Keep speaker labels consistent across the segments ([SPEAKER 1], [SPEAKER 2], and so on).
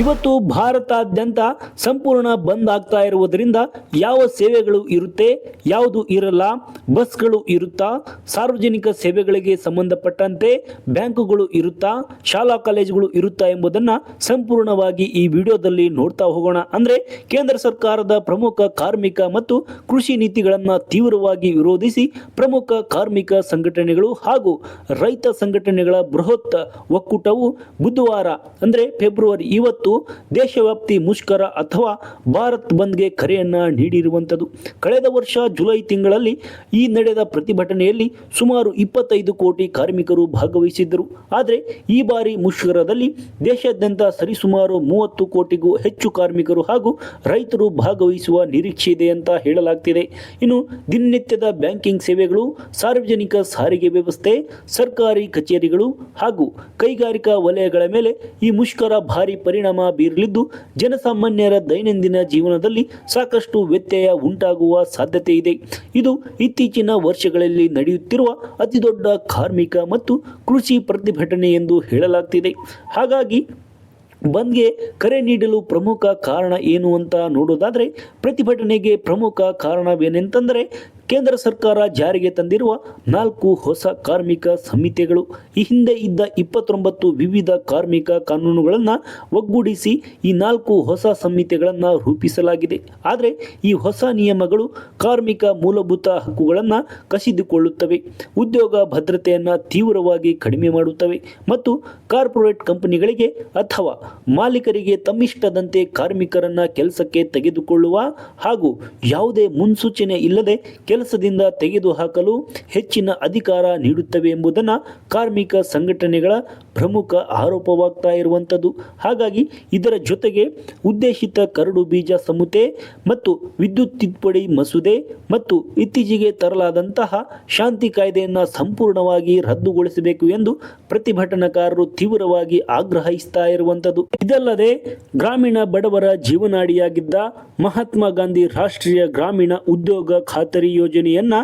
[SPEAKER 1] ಇವತ್ತು ಭಾರತಾದ್ಯಂತ ಸಂಪೂರ್ಣ ಬಂದ್ ಆಗ್ತಾ ಇರುವುದರಿಂದ ಯಾವ ಸೇವೆಗಳು ಇರುತ್ತೆ, ಯಾವುದು ಇರಲ್ಲ, ಬಸ್ಗಳು ಇರುತ್ತಾ, ಸಾರ್ವಜನಿಕ ಸೇವೆಗಳಿಗೆ ಸಂಬಂಧಪಟ್ಟಂತೆ ಬ್ಯಾಂಕುಗಳು ಇರುತ್ತಾ, ಶಾಲಾ ಕಾಲೇಜುಗಳು ಇರುತ್ತಾ ಎಂಬುದನ್ನು ಸಂಪೂರ್ಣವಾಗಿ ಈ ವಿಡಿಯೋದಲ್ಲಿ ನೋಡ್ತಾ ಹೋಗೋಣ. ಅಂದರೆ ಕೇಂದ್ರ ಸರ್ಕಾರದ ಪ್ರಮುಖ ಕಾರ್ಮಿಕ ಮತ್ತು ಕೃಷಿ ನೀತಿಗಳನ್ನು ತೀವ್ರವಾಗಿ ವಿರೋಧಿಸಿ ಪ್ರಮುಖ ಕಾರ್ಮಿಕ ಸಂಘಟನೆಗಳು ಹಾಗೂ ರೈತ ಸಂಘಟನೆಗಳ ಬೃಹತ್ ಒಕ್ಕೂಟವು ಬುಧವಾರ, ಅಂದರೆ ಫೆಬ್ರವರಿ ಇವತ್ತು ದೇಶವ್ಯಾಪ್ತಿ ಮುಷ್ಕರ ಅಥವಾ ಭಾರತ್ ಬಂದ್ಗೆ ಕರೆಯನ್ನ ನೀಡಿರುವಂಥದ್ದು. ಕಳೆದ ವರ್ಷ ಜುಲೈ ತಿಂಗಳಲ್ಲಿ ಈ ನಡೆದ ಪ್ರತಿಭಟನೆಯಲ್ಲಿ ಸುಮಾರು ಇಪ್ಪತ್ತೈದು ಕೋಟಿ ಕಾರ್ಮಿಕರು ಭಾಗವಹಿಸಿದ್ದರು. ಆದರೆ ಈ ಬಾರಿ ಮುಷ್ಕರದಲ್ಲಿ ದೇಶಾದ್ಯಂತ ಸರಿಸುಮಾರು ಮೂವತ್ತು ಕೋಟಿಗೂ ಹೆಚ್ಚು ಕಾರ್ಮಿಕರು ಹಾಗೂ ರೈತರು ಭಾಗವಹಿಸುವ ನಿರೀಕ್ಷೆ ಇದೆ ಅಂತ ಹೇಳಲಾಗ್ತಿದೆ. ಇನ್ನು ದಿನನಿತ್ಯದ ಬ್ಯಾಂಕಿಂಗ್ ಸೇವೆಗಳು, ಸಾರ್ವಜನಿಕ ಸಾರಿಗೆ ವ್ಯವಸ್ಥೆ, ಸರ್ಕಾರಿ ಕಚೇರಿಗಳು ಹಾಗೂ ಕೈಗಾರಿಕಾ ವಲಯಗಳ ಮೇಲೆ ಈ ಮುಷ್ಕರ ಭಾರಿ ಪರಿಣಾಮ ಬೀರಲಿದ್ದು ಜನಸಾಮಾನ್ಯರ ದೈನಂದಿನ ಜೀವನದಲ್ಲಿ ಸಾಕಷ್ಟು ವ್ಯತ್ಯಯ ಉಂಟಾಗುವ ಸಾಧ್ಯತೆ ಇದೆ. ಇದು ಇತ್ತೀಚಿನ ವರ್ಷಗಳಲ್ಲಿ ನಡೆಯುತ್ತಿರುವ ಅತಿದೊಡ್ಡ ಕಾರ್ಮಿಕ ಮತ್ತು ಕೃಷಿ ಪ್ರತಿಭಟನೆ ಎಂದು ಹೇಳಲಾಗ್ತಿದೆ. ಹಾಗಾಗಿ ಬಂದ್ಗೆ ಕರೆ ನೀಡಲು ಪ್ರಮುಖ ಕಾರಣ ಏನು ಅಂತ ನೋಡೋದಾದರೆ, ಪ್ರತಿಭಟನೆಗೆ ಪ್ರಮುಖ ಕಾರಣವೇನೆಂತಂದರೆ ಕೇಂದ್ರ ಸರ್ಕಾರ ಜಾರಿಗೆ ತಂದಿರುವ ನಾಲ್ಕು ಹೊಸ ಕಾರ್ಮಿಕ ಸಂಹಿತೆಗಳು ಈ ಹಿಂದೆ ಇದ್ದ ಇಪ್ಪತ್ತೊಂಬತ್ತು ವಿವಿಧ ಕಾರ್ಮಿಕ ಕಾನೂನುಗಳನ್ನು ಒಗ್ಗೂಡಿಸಿ ಈ ನಾಲ್ಕು ಹೊಸ ಸಂಹಿತೆಗಳನ್ನು ರೂಪಿಸಲಾಗಿದೆ. ಆದರೆ ಈ ಹೊಸ ನಿಯಮಗಳು ಕಾರ್ಮಿಕ ಮೂಲಭೂತ ಹಕ್ಕುಗಳನ್ನು ಕಸಿದುಕೊಳ್ಳುತ್ತವೆ. ಉದ್ಯೋಗ ಭದ್ರತೆಯನ್ನು ತೀವ್ರವಾಗಿ ಕಡಿಮೆ ಮಾಡುತ್ತವೆ. ಮತ್ತು ಕಾರ್ಪೊರೇಟ್ ಕಂಪನಿಗಳಿಗೆ ಅಥವಾ ಮಾಲೀಕರಿಗೆ ತಮ್ಮಿಷ್ಟದಂತೆ ಕಾರ್ಮಿಕರನ್ನು ಕೆಲಸಕ್ಕೆ ತೆಗೆದುಕೊಳ್ಳುವ ಹಾಗೂ ಯಾವುದೇ ಮುನ್ಸೂಚನೆ ಇಲ್ಲದೆ ಕೆಲಸದಿಂದ ತೆಗೆದುಹಾಕಲು ಹೆಚ್ಚಿನ ಅಧಿಕಾರ ನೀಡುತ್ತವೆ ಎಂಬುದನ್ನು ಕಾರ್ಮಿಕ ಸಂಘಟನೆಗಳ ಪ್ರಮುಖ ಆರೋಪವಾಗ್ತಾ ಇರುವಂಥದ್ದು. ಹಾಗಾಗಿ ಇದರ ಜೊತೆಗೆ ಉದ್ದೇಶಿತ ಕರಡು ಬೀಜ ಸಮುತೆ ಮತ್ತು ವಿದ್ಯುತ್ ತಿದ್ದುಪಡಿ ಮಸೂದೆ ಮತ್ತು ಇತ್ತೀಚೆಗೆ ತರಲಾದಂತಹ ಶಾಂತಿ ಕಾಯ್ದೆಯನ್ನು ಸಂಪೂರ್ಣವಾಗಿ ರದ್ದುಗೊಳಿಸಬೇಕು ಎಂದು ಪ್ರತಿಭಟನಾಕಾರರು ತೀವ್ರವಾಗಿ ಆಗ್ರಹಿಸ್ತಾ ಇರುವಂಥದ್ದು. ಇದಲ್ಲದೆ ಗ್ರಾಮೀಣ ಬಡವರ ಜೀವನಾಡಿಯಾಗಿದ್ದ ಮಹಾತ್ಮ ಗಾಂಧಿ ರಾಷ್ಟ್ರೀಯ ಗ್ರಾಮೀಣ ಉದ್ಯೋಗ ಖಾತರಿ ಯೋಜನೆಯನ್ನು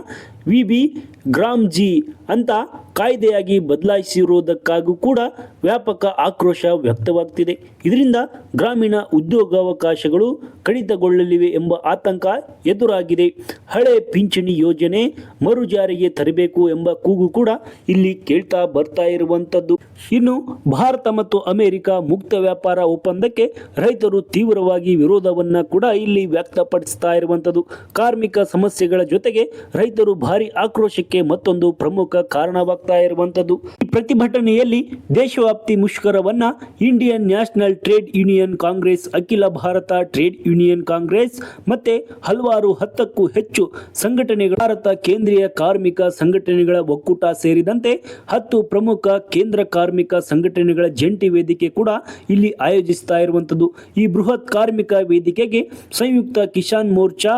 [SPEAKER 1] ವಿ ಬಿ ಗ್ರಾಮ್ ಜಿ ಅಂತ ಕಾಯ್ದೆಯಾಗಿ ಬದಲಾಯಿಸಿರುವುದಕ್ಕಾಗೂ ಕೂಡ ವ್ಯಾಪಕ ಆಕ್ರೋಶ ವ್ಯಕ್ತವಾಗ್ತಿದೆ. ಇದರಿಂದ ಗ್ರಾಮೀಣ ಉದ್ಯೋಗಾವಕಾಶಗಳು ಕಡಿತಗೊಳ್ಳಲಿವೆ ಎಂಬ ಆತಂಕ ಎದುರಾಗಿದೆ. ಹಳೆ ಪಿಂಚಣಿ ಯೋಜನೆ ಮರು ಜಾರಿಗೆ ತರಬೇಕು ಎಂಬ ಕೂಗು ಕೂಡ ಇಲ್ಲಿ ಕೇಳ್ತಾ ಬರ್ತಾ ಇರುವಂಥದ್ದು. ಇನ್ನು ಭಾರತ ಮತ್ತು ಅಮೆರಿಕ ಮುಕ್ತ ವ್ಯಾಪಾರ ಒಪ್ಪಂದಕ್ಕೆ ರೈತರು ತೀವ್ರವಾಗಿ ವಿರೋಧವನ್ನು ಕೂಡ ಇಲ್ಲಿ ವ್ಯಕ್ತಪಡಿಸ್ತಾ ಇರುವಂಥದ್ದು. ಕಾರ್ಮಿಕ ಸಮಸ್ಯೆಗಳ ಜೊತೆಗೆ ರೈತರು ಭಾರಿ ಆಕ್ರೋಶಕ್ಕೆ ಮತ್ತೊಂದು ಪ್ರಮುಖ ಕಾರಣವಾಗ್ತಾ ಇರುವಂಥದ್ದು. ಈ ಪ್ರತಿಭಟನೆಯಲ್ಲಿ ದೇಶವ್ಯಾಪ್ತಿ ಮುಷ್ಕರವನ್ನ Indian National Trade Union Congress, Akhila Bharata trade union Congress ಮತ್ತೆ ಹಲವಾರು ಹತ್ತಕ್ಕೂ ಹೆಚ್ಚು ಸಂಘಟನೆಗಳ ಭಾರತ ಕೇಂದ್ರೀಯ ಕಾರ್ಮಿಕ ಸಂಘಟನೆಗಳ ಒಕ್ಕೂಟ ಸೇರಿದಂತೆ ಹತ್ತು ಪ್ರಮುಖ ಕೇಂದ್ರ ಕಾರ್ಮಿಕ ಸಂಘಟನೆಗಳ ಜಂಟಿ ವೇದಿಕೆ ಕೂಡ ಇಲ್ಲಿ ಆಯೋಜಿಸ್ತಾ ಇರುವಂಥದ್ದು. ಈ ಬೃಹತ್ ಕಾರ್ಮಿಕ ವೇದಿಕೆಗೆ ಸಂಯುಕ್ತ ಕಿಸಾನ್ ಮೋರ್ಚಾ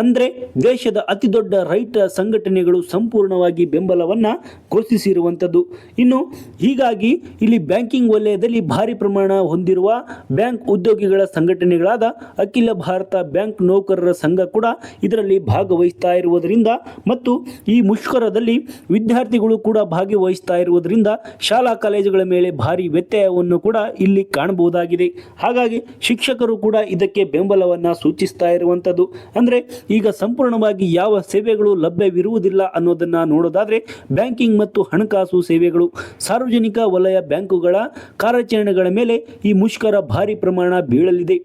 [SPEAKER 1] ಅಂದರೆ ದೇಶದ ಅತಿದೊಡ್ಡ ರೈತ ಸಂಘಟನೆಗಳು ಸಂಪೂರ್ಣವಾಗಿ ಬೆಂಬಲವನ್ನ ಘೋಷಿಸಿರುವಂಥದ್ದು ಇನ್ನು ಹೀಗಾಗಿ ಇಲ್ಲಿ ಬ್ಯಾಂಕಿಂಗ್ ವಲಯದಲ್ಲಿ ಭಾರಿ ಪ್ರಮಾಣ ಹೊಂದಿರುವ ಬ್ಯಾಂಕ್ ಉದ್ಯೋಗಿಗಳ ಸಂಘಟನೆಗಳಾದ ಅಖಿಲ ಭಾರತ ಬ್ಯಾಂಕ್ ನೌಕರರ ಸಂಘ ಕೂಡ ಇದರಲ್ಲಿ ಭಾಗವಹಿಸ್ತಾ ಇರುವುದರಿಂದ ಮತ್ತು ಈ ಮುಷ್ಕರದಲ್ಲಿ ವಿದ್ಯಾರ್ಥಿಗಳು ಕೂಡ ಭಾಗವಹಿಸ್ತಾ ಇರುವುದರಿಂದ ಶಾಲಾ ಕಾಲೇಜುಗಳ ಮೇಲೆ ಭಾರಿ ವ್ಯತ್ಯಯವನ್ನು ಕೂಡ ಇಲ್ಲಿ ಕಾಣಬಹುದಾಗಿದೆ. ಹಾಗಾಗಿ ಶಿಕ್ಷಕರು ಕೂಡ ಇದಕ್ಕೆ ಬೆಂಬಲವನ್ನು ಸೂಚಿಸ್ತಾ ಇರುವಂಥದ್ದು ಅಂದರೆ ಈಗ ಸಂಪೂರ್ಣವಾಗಿ ಯಾವ ಸೇವೆಗಳು ಲಭ್ಯವಿರುವುದಿಲ್ಲ ಅನ್ನೋದನ್ನ ನೋಡೋದಾದ್ರೆ ಬ್ಯಾಂಕಿಂಗ್ ಮತ್ತು ಹಣಕಾಸು ಸೇವೆಗಳು, ಸಾರ್ವಜನಿಕ ವಲಯ ಬ್ಯಾಂಕುಗಳ ಕಾರ್ಯಾಚರಣೆಗಳ ಮೇಲೆ ಈ ಮುಷ್ಕರ ಭಾರಿ ಪ್ರಮಾಣ ಬೀಳಲಿದೆ.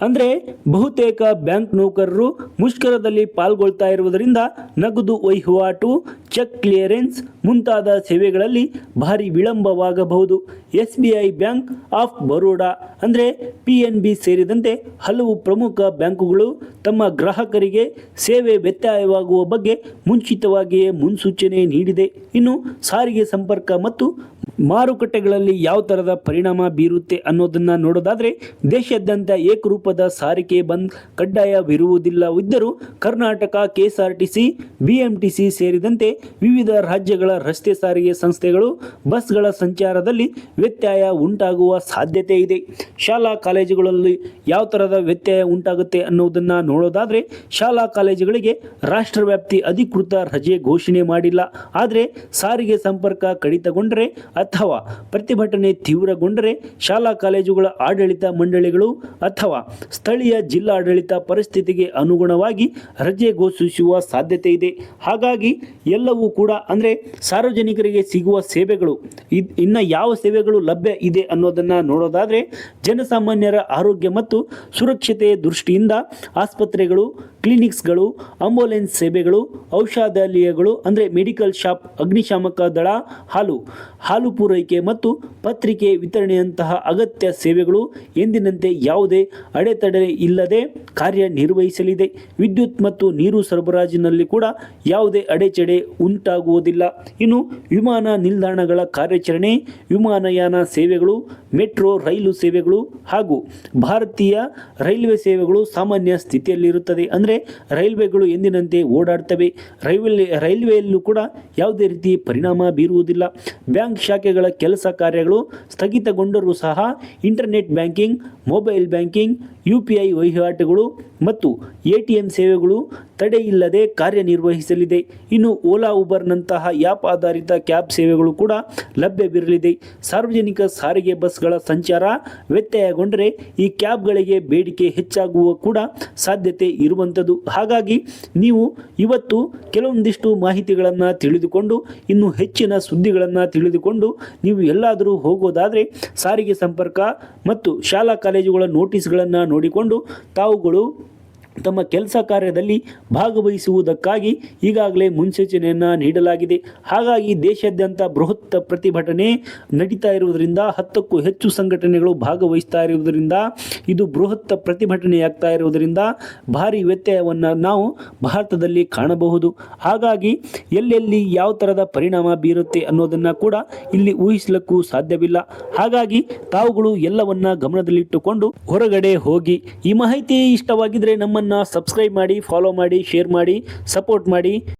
[SPEAKER 1] ಅಂದರೆ ಬಹುತೇಕ ಬ್ಯಾಂಕ್ ನೌಕರರು ಮುಷ್ಕರದಲ್ಲಿ ಪಾಲ್ಗೊಳ್ತಾ ಇರುವುದರಿಂದ ನಗದು ವಹಿವಾಟು ಚೆಕ್ ಕ್ಲಿಯರೆನ್ಸ್ ಮುಂತಾದ ಸೇವೆಗಳಲ್ಲಿ ಭಾರಿ ವಿಳಂಬವಾಗಬಹುದು. S B I bank of Baroda ಅಂದರೆ ಪಿ ಎನ್ ಬಿ ಸೇರಿದಂತೆ ಹಲವು ಪ್ರಮುಖ ಬ್ಯಾಂಕುಗಳು ತಮ್ಮ ಗ್ರಾಹಕರಿಗೆ ಸೇವೆ ವ್ಯತ್ಯಯವಾಗುವ ಬಗ್ಗೆ ಮುಂಚಿತವಾಗಿಯೇ ಮುನ್ಸೂಚನೆ ನೀಡಿದೆ. ಇನ್ನು ಸಾರಿಗೆ ಸಂಪರ್ಕ ಮತ್ತು ಮಾರುಕಟ್ಟೆಗಳಲ್ಲಿ ಯಾವ ಥರದ ಪರಿಣಾಮ ಬೀರುತ್ತೆ ಅನ್ನೋದನ್ನು ನೋಡೋದಾದರೆ ದೇಶಾದ್ಯಂತ ಏಕರೂಪದ ಸಾರಿಗೆ ಬಂದ್ ಕಡ್ಡಾಯವಿರುವುದಿಲ್ಲವಿದ್ದರೂ ಕರ್ನಾಟಕ ಕೆಎಸ್ಆರ್ಟಿಸಿ, ಬಿಎಂಟಿಸಿ ಸೇರಿದಂತೆ ವಿವಿಧ ರಾಜ್ಯಗಳ ರಸ್ತೆ ಸಾರಿಗೆ ಸಂಸ್ಥೆಗಳು, ಬಸ್ಗಳ ಸಂಚಾರದಲ್ಲಿ ವ್ಯತ್ಯಯ ಉಂಟಾಗುವ ಸಾಧ್ಯತೆ ಇದೆ. ಶಾಲಾ ಕಾಲೇಜುಗಳಲ್ಲಿ ಯಾವ ಥರದ ವ್ಯತ್ಯಯ ಉಂಟಾಗುತ್ತೆ ಅನ್ನೋದನ್ನು ನೋಡೋದಾದರೆ, ಶಾಲಾ ಕಾಲೇಜುಗಳಿಗೆ ರಾಷ್ಟ್ರವ್ಯಾಪ್ತಿ ಅಧಿಕೃತ ರಜೆ ಘೋಷಣೆ ಮಾಡಿಲ್ಲ. ಆದರೆ ಸಾರಿಗೆ ಸಂಪರ್ಕ ಕಡಿತಗೊಂಡರೆ ಅಥವಾ ಪ್ರತಿಭಟನೆ ತೀವ್ರಗೊಂಡರೆ ಶಾಲಾ ಕಾಲೇಜುಗಳ ಆಡಳಿತ ಮಂಡಳಿಗಳು ಅಥವಾ ಸ್ಥಳೀಯ ಜಿಲ್ಲಾಡಳಿತ ಪರಿಸ್ಥಿತಿಗೆ ಅನುಗುಣವಾಗಿ ರಜೆ ಘೋಷಿಸುವ ಸಾಧ್ಯತೆ ಇದೆ. ಹಾಗಾಗಿ ಎಲ್ಲವೂ ಕೂಡ ಅಂದರೆ ಸಾರ್ವಜನಿಕರಿಗೆ ಸಿಗುವ ಸೇವೆಗಳು. ಇದು ಇನ್ನ ಯಾವ ಸೇವೆಗಳು ಲಭ್ಯ ಇದೆ ಅನ್ನೋದನ್ನು ನೋಡೋದಾದರೆ ಜನಸಾಮಾನ್ಯರ ಆರೋಗ್ಯ ಮತ್ತು ಸುರಕ್ಷತೆಯ ದೃಷ್ಟಿಯಿಂದ ಆಸ್ಪತ್ರೆಗಳು ಕ್ಲಿನಿಕ್ಸ್ಗಳು ಆಂಬ್ಯುಲೆನ್ಸ್ ಸೇವೆಗಳು, ಔಷಧಾಲಯಗಳು, ಅಂದರೆ ಮೆಡಿಕಲ್ ಶಾಪ್, ಅಗ್ನಿಶಾಮಕ ದಳ, ಹಾಲು ಹಾಲು ಪೂರೈಕೆ ಮತ್ತು ಪತ್ರಿಕೆ ವಿತರಣೆಯಂತಹ ಅಗತ್ಯ ಸೇವೆಗಳು ಎಂದಿನಂತೆ ಯಾವುದೇ ಅಡೆತಡೆ ಇಲ್ಲದೆ ಕಾರ್ಯನಿರ್ವಹಿಸಲಿದೆ. ವಿದ್ಯುತ್ ಮತ್ತು ನೀರು ಸರಬರಾಜಿನಲ್ಲಿ ಕೂಡ ಯಾವುದೇ ಅಡೆಚಡೆ ಉಂಟಾಗುವುದಿಲ್ಲ. ಇನ್ನು ವಿಮಾನ ನಿಲ್ದಾಣಗಳ ಕಾರ್ಯಾಚರಣೆ, ವಿಮಾನಯಾನ ಸೇವೆಗಳು, ಮೆಟ್ರೋ ರೈಲು ಸೇವೆಗಳು ಹಾಗೂ ಭಾರತೀಯ ರೈಲ್ವೆ ಸೇವೆಗಳು ಸಾಮಾನ್ಯ ಸ್ಥಿತಿಯಲ್ಲಿರುತ್ತದೆ. ಅಂದರೆ ರೈಲ್ವೆಗಳು ಎಂದಿನಂತೆ ಓಡಾಡ್ತವೆ. ರೈಲ್ವೆ, ರೈಲ್ವೆಯಲ್ಲೂ ಕೂಡ ಯಾವುದೇ ರೀತಿ ಪರಿಣಾಮ ಬೀರುವುದಿಲ್ಲ. ಬ್ಯಾಂಕ್ ಶಾಖೆಗಳ ಕೆಲಸ ಕಾರ್ಯಗಳು ಸ್ಥಗಿತಗೊಂಡರೂ ಸಹ internet banking, mobile banking, U P ವಹಿವಾಟುಗಳು ಮತ್ತು ಎ ಸೇವೆಗಳು ತಡೆಯಿಲ್ಲದೆ ಕಾರ್ಯನಿರ್ವಹಿಸಲಿದೆ. ಇನ್ನು ಓಲಾ, ಉಬರ್ನಂತಹ ಆ್ಯಪ್ ಆಧಾರಿತ ಕ್ಯಾಬ್ ಸೇವೆಗಳು ಕೂಡ ಲಭ್ಯವಿರಲಿದೆ ಸಾರ್ವಜನಿಕ ಸಾರಿಗೆ ಬಸ್ಗಳ ಸಂಚಾರ ವ್ಯತ್ಯಯಗೊಂಡರೆ ಈ ಕ್ಯಾಬ್ಗಳಿಗೆ ಬೇಡಿಕೆ ಹೆಚ್ಚಾಗುವ ಕೂಡ ಸಾಧ್ಯತೆ ಇರುವಂಥದ್ದು ಹಾಗಾಗಿ ನೀವು ಇವತ್ತು ಕೆಲವೊಂದಿಷ್ಟು ಮಾಹಿತಿಗಳನ್ನು ತಿಳಿದುಕೊಂಡು, ಇನ್ನು ಹೆಚ್ಚಿನ ಸುದ್ದಿಗಳನ್ನು ತಿಳಿದುಕೊಂಡು, ನೀವು ಎಲ್ಲಾದರೂ ಹೋಗೋದಾದರೆ ಸಾರಿಗೆ ಸಂಪರ್ಕ ಮತ್ತು ಶಾಲಾ ಕಾಲೇಜುಗಳ ನೋಟಿಸ್ಗಳನ್ನು ನೋಡಿಕೊಂಡು, ತಾವುಗಳು ತಮ್ಮ ಕೆಲಸ ಕಾರ್ಯದಲ್ಲಿ ಭಾಗವಹಿಸುವುದಕ್ಕಾಗಿ ಈಗಾಗಲೇ ಮುನ್ಸೂಚನೆಯನ್ನು ನೀಡಲಾಗಿದೆ. ಹಾಗಾಗಿ ದೇಶಾದ್ಯಂತ ಬೃಹತ್ ಪ್ರತಿಭಟನೆ ನಡೀತಾ ಇರುವುದರಿಂದ, ಹತ್ತಕ್ಕೂ ಹೆಚ್ಚು ಸಂಘಟನೆಗಳು ಭಾಗವಹಿಸ್ತಾ ಇರುವುದರಿಂದ, ಇದು ಬೃಹತ್ ಪ್ರತಿಭಟನೆಯಾಗ್ತಾ ಇರುವುದರಿಂದ ಭಾರಿ ವ್ಯತ್ಯಯವನ್ನು ನಾವು ಭಾರತದಲ್ಲಿ ಕಾಣಬಹುದು. ಹಾಗಾಗಿ ಎಲ್ಲೆಲ್ಲಿ ಯಾವ ಥರದ ಪರಿಣಾಮ ಬೀರುತ್ತೆ ಅನ್ನೋದನ್ನು ಕೂಡ ಇಲ್ಲಿ ಊಹಿಸಲಿಕ್ಕೂ ಸಾಧ್ಯವಿಲ್ಲ. ಹಾಗಾಗಿ ತಾವುಗಳು ಎಲ್ಲವನ್ನ ಗಮನದಲ್ಲಿಟ್ಟುಕೊಂಡು ಹೊರಗಡೆ ಹೋಗಿ. ಈ ಮಾಹಿತಿ ಇಷ್ಟವಾಗಿದ್ರೆ ನಮ್ಮನ್ನ ಸಬ್ಸ್ಕ್ರೈಬ್ ಮಾಡಿ ಫಾಲೋ ಮಾಡಿ ಶೇರ್ ಮಾಡಿ ಸಪೋರ್ಟ್ ಮಾಡಿ.